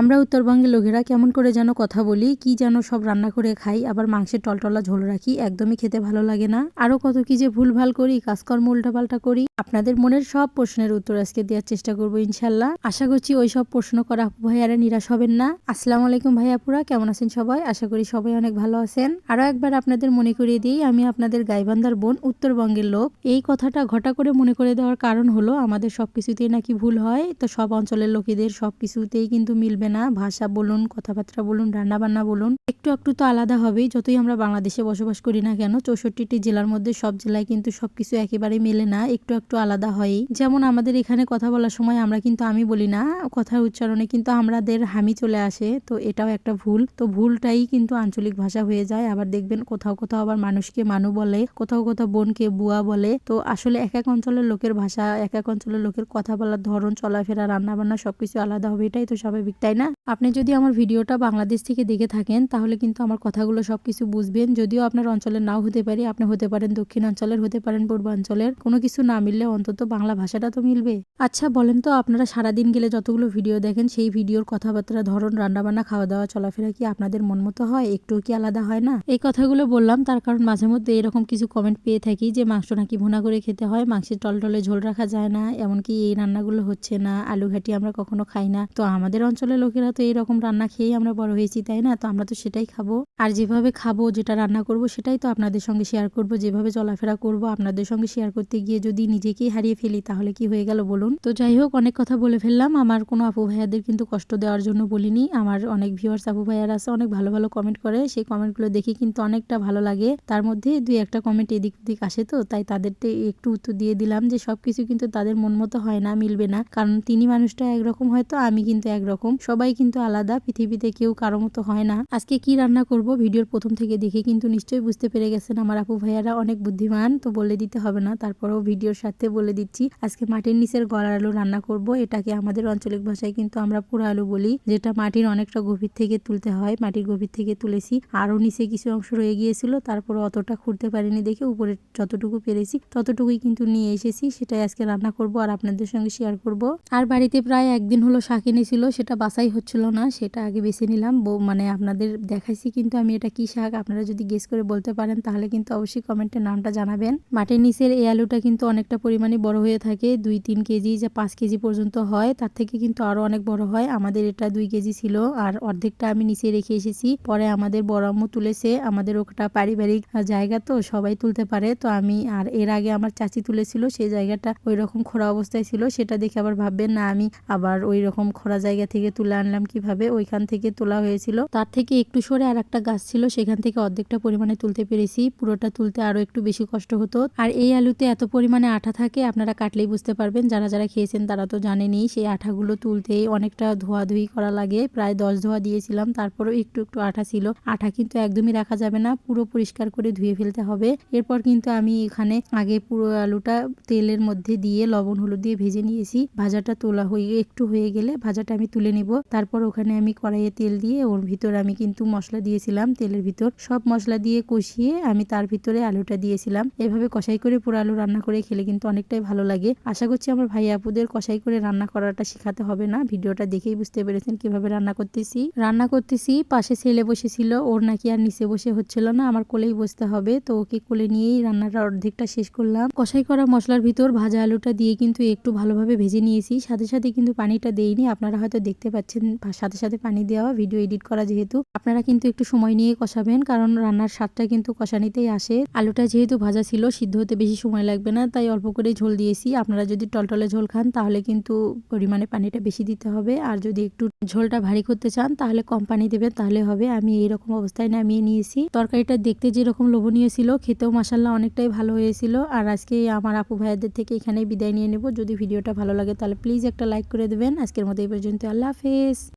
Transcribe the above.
আমরা উত্তরবঙ্গের লোকেরা কেমন করে যেন কথা বলি, কি যেন সব রান্না করে খাই, আবার মাংসের টলটলা ঝোল রাখি, একদমই খেতে ভালো লাগে না। আরও কত কি যে ভুলভাল করি, কাজকর্ম উল্টাপাল্টা করি, আপনাদের মনের সব প্রশ্নের উত্তর আজকে দেওয়ার চেষ্টা করব ইনশাল্লাহ। আশা করছি ওই সব প্রশ্ন করা ভাইয়ারা নিরাশ হবেন না। আসসালামু আলাইকুম ভাইয়াপুরা কেমন আছেন সবাই? আশা করি সবাই অনেক ভালো আছেন। আরও একবার আপনাদের মনে করিয়ে দিই, আমি আপনাদের গাইবান্ধার বোন, উত্তরবঙ্গের লোক। এই কথাটা ঘটা করে মনে করে দেওয়ার কারণ হলো, আমাদের সবকিছুতেই নাকি ভুল হয়, তো সব অঞ্চলের লোকেদের সবকিছুতেই কিন্তু মিলবে না। ভাষা বলুন, কথাবার্তা বলুন রান্না বান্না বলুন, একটু একটু তো আলাদা হবেই। যতই আমরা বাংলাদেশে বসবাস করি না কেন, চৌষট্টিটি জেলার মধ্যে সব জেলায় কিন্তু সবকিছু একেবারে মেলে না, একটু একটু আলাদা হয়ই। যেমন আমাদের এখানে কথা বলার সময় আমরা কিন্তু আমি বলি না, কথার উচ্চারণে কিন্তু আমাদের হামি চলে আসে, তো এটাও একটা ভুল। তো ভুলটাই কিন্তু আঞ্চলিক ভাষা হয়ে যায়। আবার দেখবেন কোথাও কোথাও আবার মানুষকে মানু বলে, কোথাও কোথাও বোনকে বুয়া বলে। তো আসলে এক এক অঞ্চলের লোকের ভাষা, এক এক অঞ্চলের লোকের কথা বলার ধরন, চলাফেরা রান্না বান্না সবকিছু আলাদা হবে, এটাই তো স্বাভাবিক। তাই না? আপনি যদি আমার ভিডিওটা বাংলাদেশ থেকে দেখে থাকেন, তাহলে কিন্তু আমার কথাগুলো সব কিছু বুঝবেন। যদিও আপনার অঞ্চলের নাও হতে পারে, আপনি হতে পারেন দক্ষিণ অঞ্চলের হতে পারেন পূর্বাঞ্চলের। কোনো কিছু না মিললে অন্তত বাংলা ভাষাটা তো মিলবে। আচ্ছা বলেন তো আপনারা সারাদিন গেলে যতগুলো ভিডিও দেখেন, সেই ভিডিওর কথাবার্তা, ধরন, রান্নাবান্না খাওয়া দাওয়া চলাফেরা কি আপনাদের মন মতো হয়? একটু কি আলাদা হয় না? এই কথাগুলো বললাম, তার কারণ মাঝে মধ্যে এরকম কিছু কমেন্ট পেয়ে থাকি যে, মাংস নাকি ভুনা করে খেতে হয়? মাংসের টলটলে ঝোল রাখা যায় না, এমনকি এই রান্নাগুলো হচ্ছে না আলু ঘাটি আমরা কখনো খাই না। তো আমাদের অঞ্চলের লোকেরা তো এইরকম রান্না খেয়েই আমরা বড় হয়েছি, তাই না? তো আমরা তো সেটাই খাব। আর যেভাবে খাব, যেটা রান্না করব, সেটাই তো আপনাদের সঙ্গে শেয়ার করব। যেভাবে চলাফেরা করব, আপনাদের সঙ্গে শেয়ার করতে গিয়ে যদি নিজেকেই হারিয়ে ফেলি, তাহলে কি হয়ে গেল বলুন? তো যাই হোক, অনেক কথা বলে ফেললাম। আমার কোনো আপু ভাইয়াদের কিন্তু কষ্ট দেওয়ার জন্য বলিনি। আমার অনেক ভিউয়ার্স আপু ভাইয়ার আছে, অনেক ভালো ভালো কমেন্ট করে। সেই কমেন্টগুলো দেখে কিন্তু অনেকটা ভালো লাগে। তার মধ্যে দুই একটা কমেন্ট এদিক ওদিক আসে তো, তাই তাদেরকে একটু উত্তর দিয়ে দিলাম যে সবকিছু কিন্তু তাদের মন মতো হয় না, মিলবে না। কারণ তিনি মানুষটা একরকম হয়তো, আমি কিন্তু একরকম। সবাই কিন্তু আলাদা, পৃথিবীতে কেউ কারও মতো হয় না। আজকে কি রান্না করব? ভিডিওর প্রথম থেকে দেখে কিন্তু নিশ্চয়ই বুঝতে পেরে গেছেন আমার আপু ভাইয়ারা অনেক বুদ্ধিমান, তো বলে দিতে হবে না। তারপরেও ভিডিওর সাথে বলে দিচ্ছি, আজকে মাটির নিচের গড় আলু রান্না করব। এটাকে আমাদের আঞ্চলিক ভাষায় কিন্তু আমরা পুরো আলু বলি, যেটা মাটির অনেকটা গভীর থেকে তুলতে হয়। মাটির গভীর থেকে তুলেছি, আরও নিচে কিছু অংশ রয়ে গিয়েছিল তারপরে অতটা খুঁড়তে পারিনি দেখে উপরে যতটুকু পেরেছি ততটুকুই কিন্তু নিয়ে এসেছি, সেটাই আজকে রান্না করব আর আপনাদের সঙ্গে শেয়ার করব। আর বাড়িতে প্রায় একদিন হলো শাক এনেছিল, সেটা বাসাই হচ্ছিল না, সেটা আগে বেছে নিলাম। মানে আপনাদের দেখাইছি কিন্তু আমি এটা কি শাক, আপনারা যদি গেস করে বলতে পারেন, তাহলে কিন্তু অবশ্যই কমেন্টে নামটা জানাবেন। মাটির নিচের এই আলুটা কিন্তু অনেকটা পরিমাণে বড় হয়ে থাকে, দুই তিন কেজি যা পাঁচ কেজি পর্যন্ত হয়। তার থেকে কিন্তু আরও অনেক বড় হয়। আমাদের এটা দুই কেজি ছিল, আর অর্ধেকটা আমি নিচে রেখে এসেছি। পরে আমাদের বড় আম্মু তুলেছে, আমাদের ওটা পারিবারিক জায়গা তো, সবাই তুলতে পারে। তো আমি, আর এর আগে আমার চাচি তুলেছিল সেই জায়গাটা ওই রকম খোড়া অবস্থায় ছিল, সেটা দেখে আবার ভাববেন, না আমি আবার ওই রকম খোড়া জায়গা থেকে তুলে আনলাম কীভাবে, ওইখান থেকে তোলা হয়েছিল। তার থেকে একটু সরে আর একটা গাছ ছিল, সেখান থেকে অর্ধেকটা পরিমাণে তুলতে পেরেছি। পুরোটা তুলতে আরও একটু বেশি কষ্ট হতো। আর এই আলুতে এত পরিমাণে আঠা থাকে, আপনারা কাটলেই বুঝতে পারবেন। যারা যারা খেয়েছেন তারা তো জানেনি সেই আঠাগুলো তুলতেই অনেকটা ধোয়াধুয়ি করা লাগে। প্রায় দশ ধোয়া দিয়েছিলাম, তারপরেও একটু একটু আঠা ছিল। আঠা কিন্তু একদমই রাখা যাবে না, পুরো পরিষ্কার করে ধুয়ে ফেলতে হবে। এরপর কিন্তু আমি এখানে আগে পুরো আলুটা তেলের মধ্যে দিয়ে লবণ, হলুদ দিয়ে ভেজে নিয়েছি। ভাজাটা তোলা হয়ে, একটু হয়ে গেলে ভাজাটা আমি তুলে নিব। তারপর ওখানে আমি কড়াইয়ে তেল দিয়ে ওর ভিতর আমি কিন্তু মশলা দিয়েছিলাম, তেলের ভিতর। সব মশলা দিয়ে কষিয়ে আমি তার ভিতরে আলুটা দিয়েছিলাম। এভাবে কষাই করে পুরো আলু রান্না করে খেলে কিন্তু অনেকটাই ভালো লাগে। আশা করছি আমার ভাই আপুদের কষাই করে রান্না করাটা শেখাতে হবে না। ভিডিওটা দেখেই বুঝতে পেরেছেন কীভাবে রান্না করতেছি। রান্না করতেছি, পাশে ছেলে বসেছিল, ওর নাকি আর নিচে বসে হচ্ছিল না, আমার কোলেই বসতে হবে। তো ওকে কোলে নিয়েই রান্নাটা অর্ধেকটা শেষ করলাম। কষাই করা মশলার ভিতর ভাজা আলুটা দিয়ে কিন্তু একটু ভালোভাবে ভেজে নিয়েছি। সাথে সাথে কিন্তু পানিটা দেইনি, আপনারা হয়তো দেখতে পাচ্ছেন। পা- সাথে সাথে পানি দেওয়া ভিডিও এডিট করা যেহেতু। আপনারা কিন্তু একটু সময় নিয়ে কষাবেন, কারণ রান্নার স্বাদটা কিন্তু কষানিতেই আসে। আলুটা যেহেতু ভাজা ছিল, সিদ্ধ হতে বেশি সময় লাগবে না, তাই অল্প করে ঝোল দিয়েছি। আপনারা যদি টলটলে ঝোল খান, তাহলে কিন্তু পরিমাণে পানিটা বেশি দিতে হবে। আর যদি একটু ঝোলটা ভারী করতে চান, তাহলে কম পানি দেবেন, তাহলে হবে। আমি এইরকম অবস্থায় নামিয়ে নিয়েছি। তরকারিটা দেখতে যেরকম লোভনীয় ছিল, খেতেও মাসাল্লাহ অনেকটাই ভালো হয়েছিল। আর আজকে আমার আপু ভাইয়াদের থেকে এখানেই বিদায় নিয়ে নেব। যদি ভিডিওটা ভালো লাগে, তাহলে প্লিজ একটা লাইক করে দেবেন। আজকের মতো এই পর্যন্ত, আল্লাহ হাফেজ